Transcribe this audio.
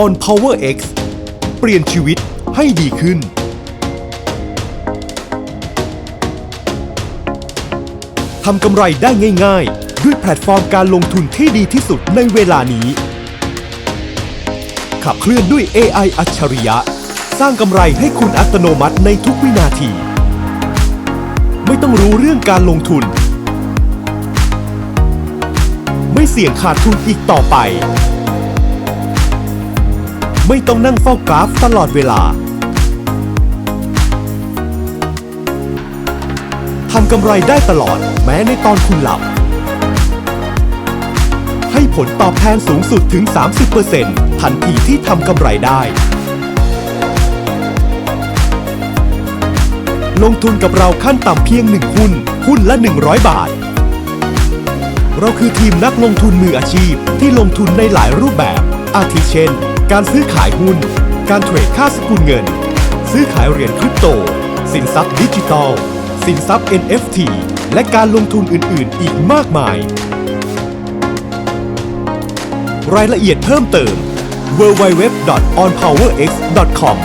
On Power X เปลี่ยนชีวิตให้ดีขึ้น ทำกำไรได้ง่ายๆ ด้วยแพลตฟอร์มการลงทุนที่ดีที่สุดในเวลานี้ ขับเคลื่อนด้วย AI อัจฉริยะ สร้างกำไรให้คุณอัตโนมัติในทุกวินาที ไม่ต้องรู้เรื่องการลงทุน ไม่เสี่ยงขาดทุนอีกต่อไป ไม่ต้องนั่งเฝ้ากราฟตลอดเวลา ทำกำไรได้ตลอดแม้ในตอนคุณหลับ ให้ผลตอบแทนสูงสุดถึง 30%ทันทีที่ทำกำไรได้ ลงทุนกับเราขั้นต่ำเพียง 1 หุ้น หุ้นละ 100 บาทเราคือทีมนักลงทุนมืออาชีพที่ลงทุนในหลายรูปแบบ อาทิเช่น การซื้อขายหุ้น การเทรดค่าสกุลเงิน ซื้อขายเหรียญคริปโต สินทรัพย์ดิจิทัล สินทรัพย์ NFT และการลงทุนอื่น ๆ อีกมากมาย รายละเอียดเพิ่มเติม www.onpowerx.com